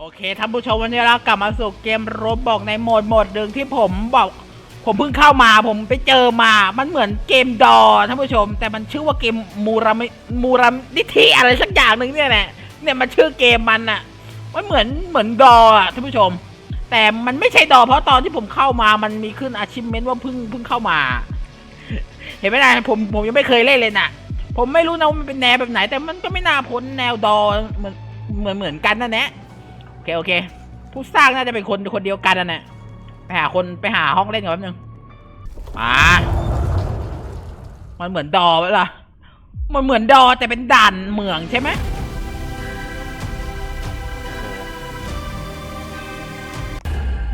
โอเคท่านผู้ชมวันนี้เรากลับมาสู่เกมโรบบอกในโหมดโหมดหนึ่งที่ผมบอกผมเพิ่งเข้ามาผมไปเจอมา มันเหมือนเกมดอท่านผู้ชม แต่มันชื่อว่าเกมมูรามิมูรานิธิอะไรสักอย่างหนึ่งเนี่ยแหละเนี่ยมันชื่อเกมมันอะมันเหมือนเหมือนดออะท่านผู้ชม แต่มันไม่ใช่ดอ เพราะตอนที่ผมเข้ามามันมีขึ้นอาชิเมนว่าเพิ่งเพิ่งเข้ามา เห็นไหมนะผมผมยังไม่เคยเล่นเลยนะผมไม่รู้นะว่ามันเป็นแนวแบบไหน แต่มันก็ไม่น่าพ้นแนวดอเหมือนเหมือนเหมือนกันนั่นแหละ อเคโอเค ผู้สร้างน่าจะเป็นคนคนเดียวกันนั่นแหละไปหาคนไปหาห้องเล่นก่อนแป๊บนึงมามันเหมือนดอไหมล่ะ มันเหมือนดอแต่เป็นด่านเหมืองใช่ไหม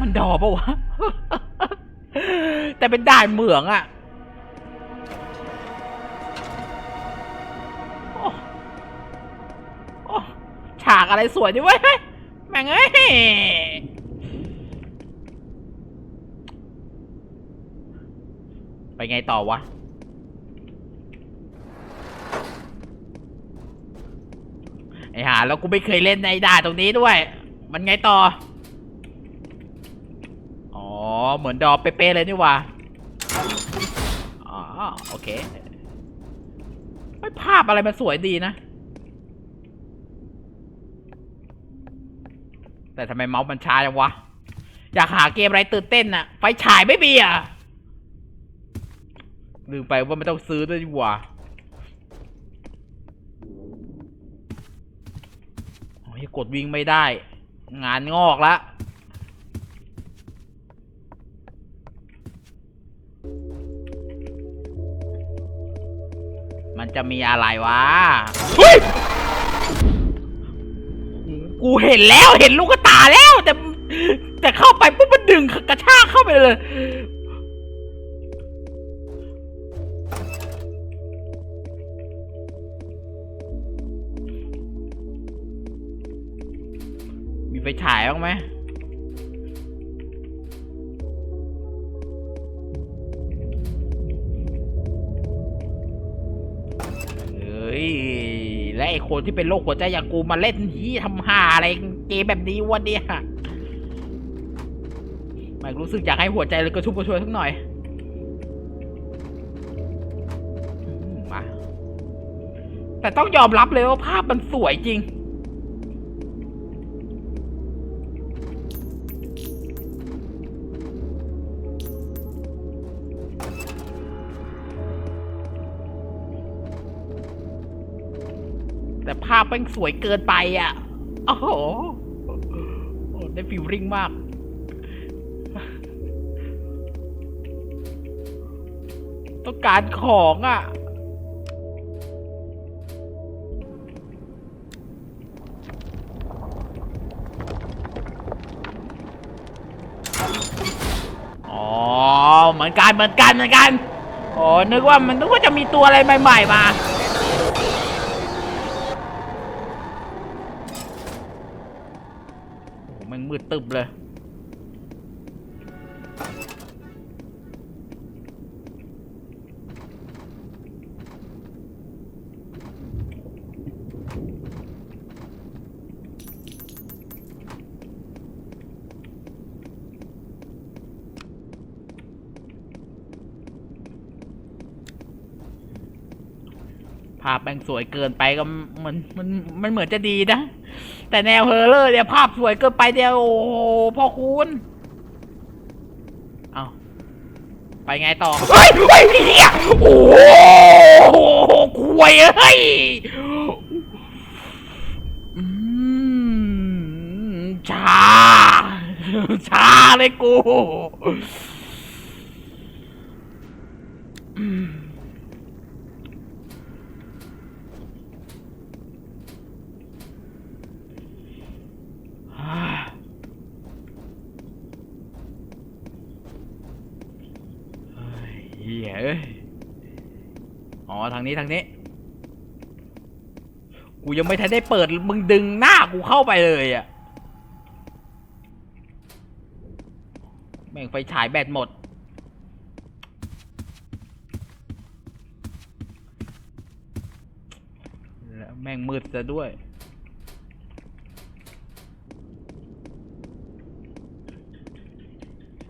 มันดอปะวะ แต่เป็นด่านเหมืองอะโอ้โอ้ฉากอะไรสวยดิเว้ย แม่งเอ้ยไปไงต่อวะ ไอ้ห่าแล้วกูไม่เคยเล่นในด่าตรงนี้ด้วย มันไงต่อ อ๋อ เหมือนดอเป๊ะๆเลยนี่ว่าอ๋อ โอเคภาพอะไรมันสวยดีนะ แต่ทำไมเมาส์มันช้าจังวะ อยากหาเกมอะไรตื่นเต้นน่ะไฟฉายไม่มีอะลืมไปว่าไม่ต้องซื้อด้วยดีกว่าโอ้ยกดวิ่งไม่ได้ งานงอกละมันจะมีอะไรวะเฮ้ย กูเห็นแล้วเห็นลูกกระตาแล้ว แต่ แต่เข้าไปปุ๊บมันดึงกระชากเข้าไปเลย มีไฟฉายบ้างไหมเฮ้ย และไอคนที่เป็นโรคหัวใจอย่างกูมาเล่นที่ทำหาอะไรเกมแบบนี้วะเนี่ยไม่รู้สึกอยากให้หัวใจเลยกระชุ่มกระชวยสักหน่อยมาแต่ต้องยอมรับเลยว่าภาพมันสวยจริง แต่ภาพมันสวยเกินไปอะ โอ้โหโอ้ได้ฟิลลิ่งมาก ต้องการของอะอ๋อเหมือนกันเหมือนกันเหมือนกัน อ๋อ นึกว่ามันนึกว่าจะมีตัวอะไรใหม่ ๆ มา โอ้โห มืดตึบเลย ภาพแม่งสวยเกินไปก็มันมันมันเหมือนจะดีนะ แต่แนวเฮอร์เลอร์เนี่ยภาพสวยเกินไปเดียวโอ้โหพ่อคุณเอาไปไงต่อเฮ้ยเฮ้ยเฮียโอ้โหควยเอ้ยอืมช้าช้าเลยกู เอ้ย อ๋อ ทางนี้ทางนี้ กูยังไม่ทันได้เปิด มึงดึงหน้ากูเข้าไปเลยอะแม่งไฟฉายแบตหมด แล้วแม่งมืดซะด้วย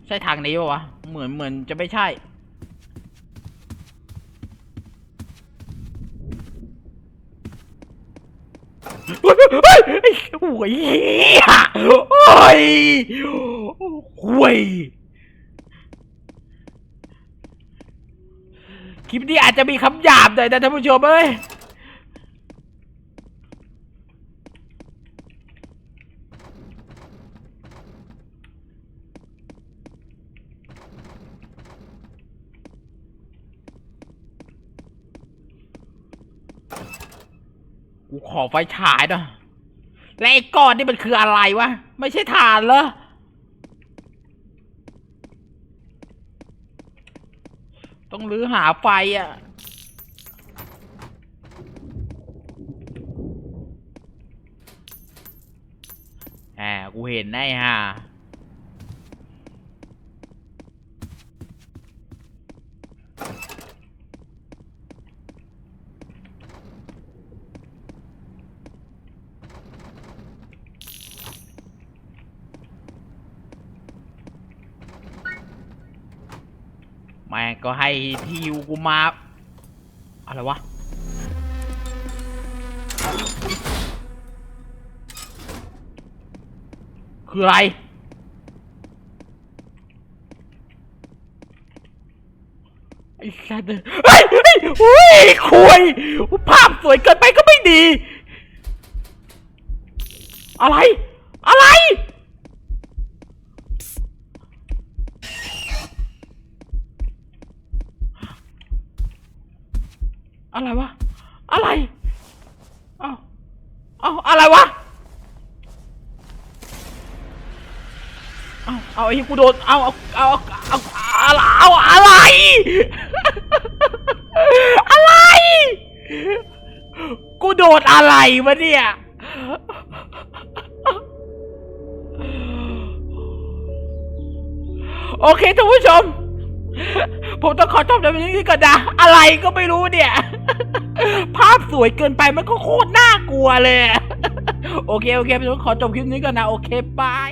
ใช่ทางนี้ปะวะ เหมือนเหมือนจะไม่ใช่ เฮ้ยโอ้ยเหี้ยโอ้ยโว้ยคลิปนี้อาจจะมีคำหยาบหน่อยนะท่านผู้ชมเอ้ย กูขอไฟฉายหน่อยและไอ้ก้อนนี่มันคืออะไรวะ ไม่ใช่ถ่านเหรอ ต้องรื้อหาไฟอะแหมกูเห็นแน่ฮะ ม่งก็ให้ทีวกูมา อะไรวะ คืออะไร ไอ้สัตว์เฮ้ยเฮ้ยเฮ้ยคุยภาพสวยเกินไปก็ไม่ดี อะไร อะไร อะไรวะ อะไร เอาเอาอะไรวะ เอาเอาไอ้กูโดนเอาเอาเอาเอาเอาเอาอะไร อะไร กูโดนอะไรวะเนี่ยโอเคท่านผู้ชม ผมต้องขอจบในวันนี้ก่อนนะอะไรก็ไม่รู้เนี่ย ภาพสวยเกินไปมันก็โคตรน่ากลัวเลย โอเค โอเคผมขอจบคลิปนี้ก่อนนะ โอเคบาย